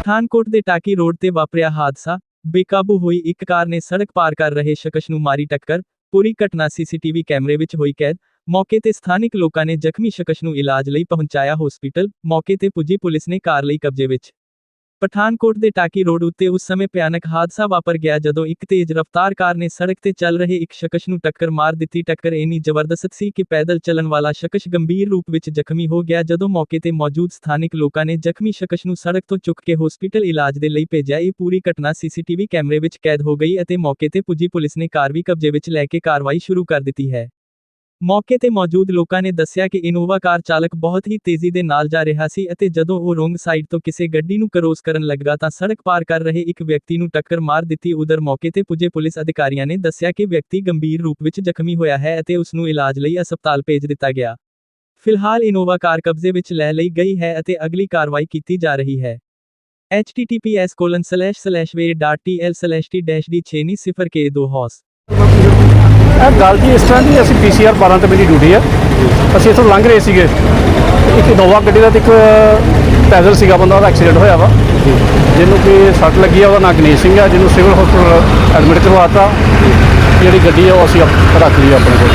ਪਠਾਨਕੋਟ ਦੇ ਟਾਕੀ ਰੋਡ ਤੇ ਵਾਪਰਿਆ ਹਾਦਸਾ। ਬੇਕਾਬੂ ਹੋਈ ਇੱਕ ਕਾਰ ਨੇ ਸੜਕ ਪਾਰ ਕਰ ਰਹੇ ਸ਼ਖਸ ਨੂੰ ਮਾਰੀ ਟੱਕਰ। ਪੂਰੀ ਘਟਨਾ ਸੀਸੀਟੀਵੀ ਕੈਮਰੇ ਵਿੱਚ ਹੋਈ ਕੈਦ। ਮੌਕੇ ਤੇ ਸਥਾਨਕ ਲੋਕਾਂ ਨੇ ਜ਼ਖਮੀ ਸ਼ਖਸ ਨੂੰ ਇਲਾਜ ਲਈ ਪਹੁੰਚਾਇਆ ਹਸਪੀਟਲ ਮੌਕੇ ਤੇ ਪੁੱਜੀ ਪੁਲਿਸ ਨੇ ਕਾਰ ਲਈ ਕਬਜ਼ੇ ਵਿੱਚ। ਪਠਾਨਕੋਟ ਦੇ ਟਾਕੀ ਰੋਡ ਉੱਤੇ ਉਸ ਸਮੇਂ ਭਿਆਨਕ ਹਾਦਸਾ ਵਾਪਰ ਗਿਆ ਜਦੋਂ ਇੱਕ ਤੇਜ਼ ਰਫ਼ਤਾਰ ਕਾਰ ਨੇ ਸੜਕ ਤੇ ਚੱਲ ਰਹੇ ਇੱਕ ਸ਼ਖਸ ਨੂੰ ਟੱਕਰ ਮਾਰ ਦਿੱਤੀ। ਟੱਕਰ ਇੰਨੀ ਜ਼ਬਰਦਸਤ ਸੀ ਕਿ ਪੈਦਲ ਚੱਲਣ ਵਾਲਾ ਸ਼ਖਸ ਗੰਭੀਰ ਰੂਪ ਵਿੱਚ ਜ਼ਖਮੀ ਹੋ ਗਿਆ ਜਦੋਂ ਮੌਕੇ ਤੇ ਮੌਜੂਦ ਸਥਾਨਕ ਲੋਕਾਂ ਨੇ ਜ਼ਖਮੀ ਸ਼ਖਸ ਨੂੰ ਸੜਕ ਤੋਂ ਚੁੱਕ ਕੇ ਹਸਪੀਟਲ ਇਲਾਜ ਦੇ ਲਈ ਭੇਜਿਆ। ਇਹ ਪੂਰੀ ਘਟਨਾ ਸੀਸੀਟੀਵੀ ਕੈਮਰੇ ਵਿੱਚ ਕੈਦ ਹੋ ਗਈ ਅਤੇ ਮੌਕੇ ਤੇ ਪੁੱਜੀ ਪੁਲਿਸ ਨੇ ਕਾਰ ਵੀ ਕਬਜ਼ੇ ਵਿੱਚ ਲੈ ਕੇ ਕਾਰਵਾਈ ਸ਼ੁਰੂ ਕਰ ਦਿੱਤੀ ਹੈ। ਮੌਕੇ ਤੇ ਮੌਜੂਦ ਲੋਕਾਂ ਨੇ ਦੱਸਿਆ ਕਿ ਇਨੋਵਾ ਕਾਰ ਚਾਲਕ ਬਹੁਤ ਹੀ ਤੇਜ਼ੀ ਦੇ ਨਾਲ ਜਾ ਰਿਹਾ ਸੀ ਅਤੇ ਜਦੋਂ ਉਹ ਰੋਂਗ ਸਾਈਡ ਤੋਂ ਕਿਸੇ ਗੱਡੀ ਨੂੰ ਕਰੋਸ ਕਰਨ ਲੱਗਾ ਤਾਂ ਸੜਕ ਪਾਰ ਕਰ ਰਹੇ ਇੱਕ ਵਿਅਕਤੀ ਨੂੰ ਟੱਕਰ ਮਾਰ ਦਿੱਤੀ। ਉਧਰ ਮੌਕੇ ਤੇ ਪੁੱਜੇ ਪੁਲਿਸ ਅਧਿਕਾਰੀਆਂ ਨੇ ਦੱਸਿਆ ਕਿ ਵਿਅਕਤੀ ਗੰਭੀਰ ਰੂਪ ਵਿੱਚ ਜ਼ਖਮੀ ਹੋਇਆ ਹੈ ਅਤੇ ਉਸ ਨੂੰ ਇਲਾਜ ਲਈ ਹਸਪਤਾਲ ਭੇਜ ਦਿੱਤਾ ਗਿਆ। ਫਿਲਹਾਲ ਇਨੋਵਾ ਕਾਰ ਕਬਜ਼ੇ ਵਿੱਚ ਲੈ ਲਈ ਗਈ ਹੈ ਅਤੇ ਅਗਲੀ ਕਾਰਵਾਈ ਕੀਤੀ ਜਾ ਰਹੀ ਹੈ। https://way.tl/t-d-690k2 horse. ਇਹ ਗੱਲ ਜੀ ਇਸ ਤਰ੍ਹਾਂ ਦੀ ਅਸੀਂ ਪੀਸੀਆਰ 12 ਤੇ ਮੇਰੀ ਡਿਊਟੀ ਹੈ ਅਸੀਂ ਇੱਥੋਂ ਲੰਘ ਰਹੇ ਸੀਗੇ। ਇੱਕ ਇਨੋਵਾ ਗੱਡੀ ਦਾ ਤੇ ਇੱਕ ਪੈਦਲ ਸੀਗਾ ਬੰਦਾ, ਉਹਦਾ ਐਕਸੀਡੈਂਟ ਹੋਇਆ ਵਾ। ਜਿਹਨੂੰ ਕਿ ਸੱਟ ਲੱਗੀ ਆ, ਉਹਦਾ ਨਾਂ ਗਣੇਸ਼ ਸਿੰਘ ਆ, ਜਿਹਨੂੰ ਸਿਵਲ ਹਸਪਤਾਲ ਐਡਮਿਟ ਕਰਵਾਤਾ ਜਿਹੜੀ ਗੱਡੀ ਆ, ਉਹ ਅਸੀਂ ਰੱਖ ਲਈ ਆਪਣੇ ਕੋਲ।